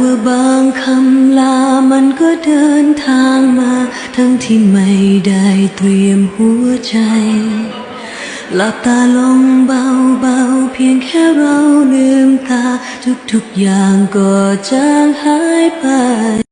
ว่าบางคำลามันก็เดินทางมา ทั้งที่ไม่ได้เตรียมหัวใจ หลับตาลงเบาๆ เพียงแค่เราลืมตา ทุกๆอย่างก็จางหายไป